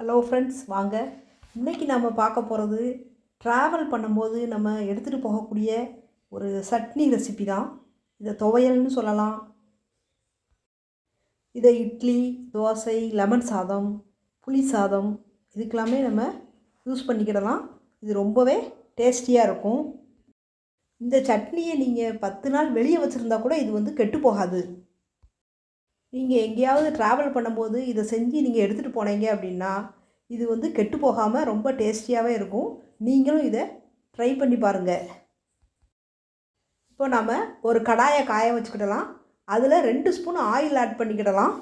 Hello friends வாங்க. இன்றைக்கி நம்ம பார்க்க போகிறது ட்ராவல் பண்ணும்போது நம்ம எடுத்துகிட்டு போகக்கூடிய ஒரு சட்னி ரெசிபி தான். இதை துவையல்னு சொல்லலாம். இதை இட்லி தோசை லெமன் சாதம் புளி சாதம் இதுக்கெல்லாமே நம்ம யூஸ் பண்ணிக்கிடலாம். இது ரொம்பவே டேஸ்டியாக இருக்கும். இந்த சட்னியை நீங்கள் பத்து நாள் வெளியே வச்சுருந்தா கூட இது வந்து கெட்டு போகாது. நீங்கள் எங்கேயாவது ட்ராவல் பண்ணும்போது இதை செஞ்சு நீங்கள் எடுத்துகிட்டு போனீங்க அப்படின்னா இது வந்து கெட்டு போகாமல் ரொம்ப டேஸ்டியாகவே இருக்கும். நீங்களும் இதை ட்ரை பண்ணி பாருங்கள் இப்போ நம்ம ஒரு கடாயை காய வச்சுக்கிடலாம். அதில் ரெண்டு ஸ்பூன் ஆயில் ஆட் பண்ணிக்கிடலாம்.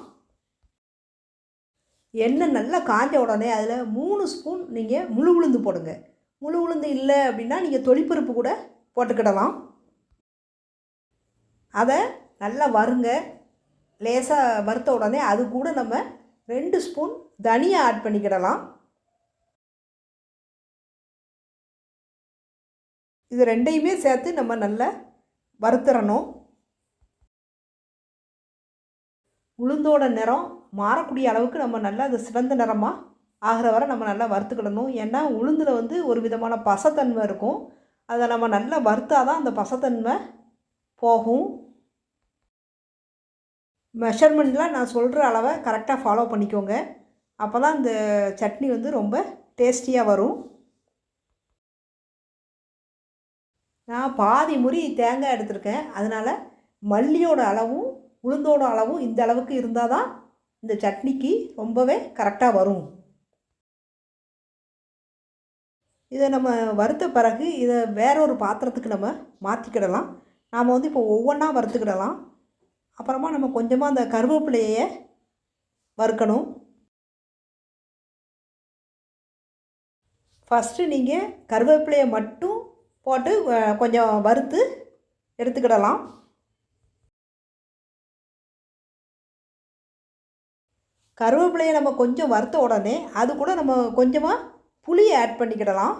எண்ணெய் நல்லா காஞ்ச உடனே அதில் மூணு ஸ்பூன் நீங்கள் முழு உளுந்து போடுங்க. முழு உளுந்து இல்லை அப்படின்னா நீங்கள் தொளிப்பருப்பு கூட போட்டுக்கிடலாம். அதை நல்லா வருங்க லேசாக வறுத்த உடனே அது கூட நம்ம ரெண்டு ஸ்பூன் தனியா ஆட் பண்ணிக்கிடலாம். இது ரெண்டையுமே சேர்த்து நம்ம நல்லா வறுத்துறணும். உளுந்தோட நிறம் மாறக்கூடிய அளவுக்கு நம்ம நல்லா அது சிவந்த நிறமாக ஆகிற வரை நம்ம நல்லா வறுத்துக்கிடணும். ஏன்னா உளுந்தில் வந்து ஒரு விதமான பசத்தன்மை இருக்கும். அதை நம்ம நல்லா வறுத்தாதான் அந்த பசத்தன்மை போகும். மெஷர்மெண்ட்லாம் நான் சொல்கிற அளவை கரெக்டாக ஃபாலோ பண்ணிக்கோங்க. அப்போ தான் இந்த சட்னி வந்து ரொம்ப டேஸ்டியாக வரும். நான் பாதி முறி தேங்காய் எடுத்திருக்கேன். அதனால் மல்லியோட அளவும் உளுந்தோட அளவும் இந்த அளவுக்கு இருந்தால் தான் இந்த சட்னிக்கு ரொம்பவே கரெக்டாக வரும். இதை நம்ம வறுத்த பிறகு இதை வேற ஒரு பாத்திரத்துக்கு நம்ம மாற்றிக்கிடலாம் நாம் வந்து இப்போ ஒவ்வொன்றா வறுத்துக்கிடலாம். அப்புறமா நம்ம கொஞ்சமாக அந்த கருவேப்பிலையை வறுக்கணும். ஃபஸ்ட்டு நீங்கள் கருவேப்பிலையை மட்டும் போட்டு கொஞ்சம் வறுத்து எடுத்துக்கிடலாம். கருவேப்பிலையை நம்ம கொஞ்சம் வறுத்த உடனே அது கூட நம்ம கொஞ்சமாக புளியை ஆட் பண்ணிக்கிடலாம்.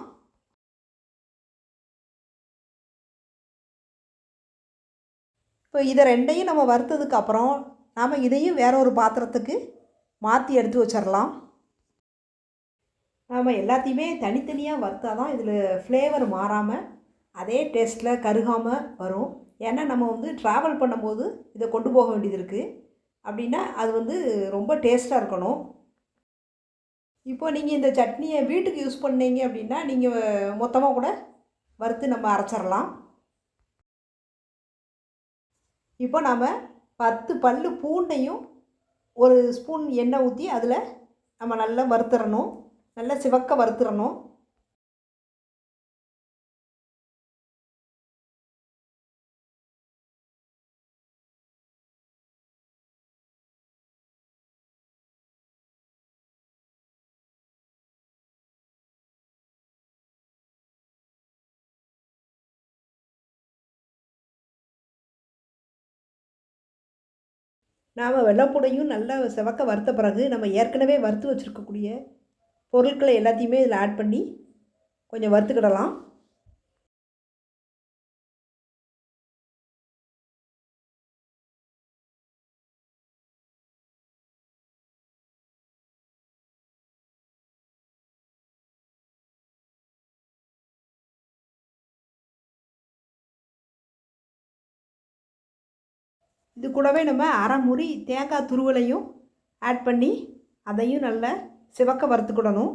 இப்போ இதை ரெண்டையும் நம்ம வறுத்ததுக்கு அப்புறம் நாம் இதையும் வேற ஒரு பாத்திரத்துக்கு மாற்றி எடுத்து வச்சிடலாம் நாம் எல்லாத்தையுமே தனித்தனியாக வறுத்தா தான் இதில் ஃப்ளேவர் மாறாமல் அதே டேஸ்ட்டில் கருகாமல் வரும். ஏன்னா நம்ம வந்து ட்ராவல் பண்ணும்போது இதை கொண்டு போக வேண்டியது இருக்குது அப்படின்னா அது வந்து ரொம்ப டேஸ்ட்டாக இருக்கணும். இப்போ நீங்கள் இந்த சட்னியை வீட்டுக்கு யூஸ் பண்ணீங்க அப்படின்னா நீங்கள் மொத்தமாக கூட வறுத்து நம்ம அரைச்சிடலாம் இப்போ நாம் பத்து பல் பூண்டையும் ஒரு ஸ்பூன் எண்ணெய் ஊற்றி அதில் நம்ம நல்லா வறுத்துறணும். நல்லா சிவக்க வறுத்துறணும். நாம் வெள்ளப்பூடையும் நல்லா செவக்க வறுத்த பிறகு நம்ம ஏற்கனவே வறுத்து வச்சுருக்கக்கூடிய பொருட்களை எல்லாத்தையுமே இதில் ஆட் பண்ணி கொஞ்சம் வறுத்துக்கிடலாம். இது கூடவே நம்ம அரைமுறி தேங்காய் துருவலையும் ஆட் பண்ணி அதையும் நல்லா சிவக்க வறுத்துக்கிடணும்.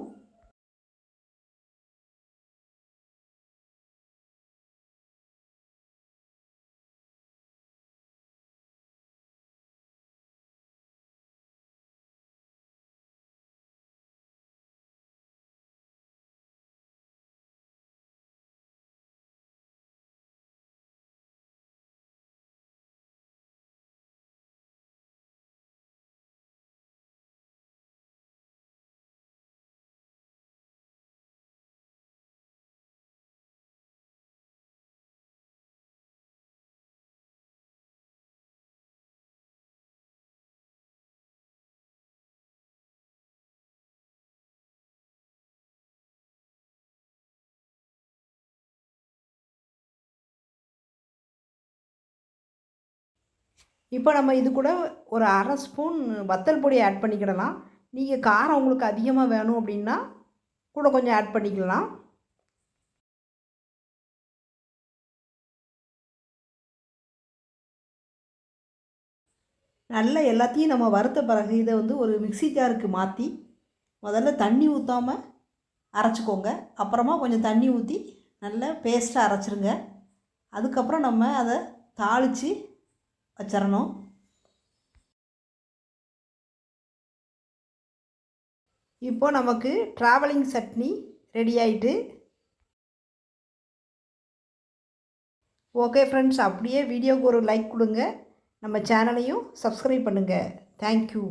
இப்போ நம்ம இது கூட ஒரு அரை ஸ்பூன் வத்தல் பொடி ஆட் பண்ணிக்கிடலாம். நீங்கள் காரம் உங்களுக்கு அதிகமாக வேணும் அப்படின்னா கூட கொஞ்சம் ஆட் பண்ணிக்கலாம். நல்ல எல்லாத்தையும் நம்ம வறுத்த பிறகு இதை வந்து ஒரு மிக்சி ஜாருக்கு மாற்றி முதல்ல தண்ணி ஊற்றாமல் அரைச்சிக்கோங்க. அப்புறமா கொஞ்சம் தண்ணி ஊற்றி நல்லா பேஸ்ட்டாக அரைச்சிருங்க. அதுக்கப்புறம் நம்ம அதை தாளித்து வச்சிடணும் இப்போ நமக்கு ட்ராவலிங் சட்னி ரெடி ஆயிட்டு. ஓகே ஃப்ரெண்ட்ஸ் அப்படியே வீடியோவுக்கு ஒரு லைக் கொடுங்க. நம்ம சேனலையும் சப்ஸ்கிரைப் பண்ணுங்கள் தேங்க்யூ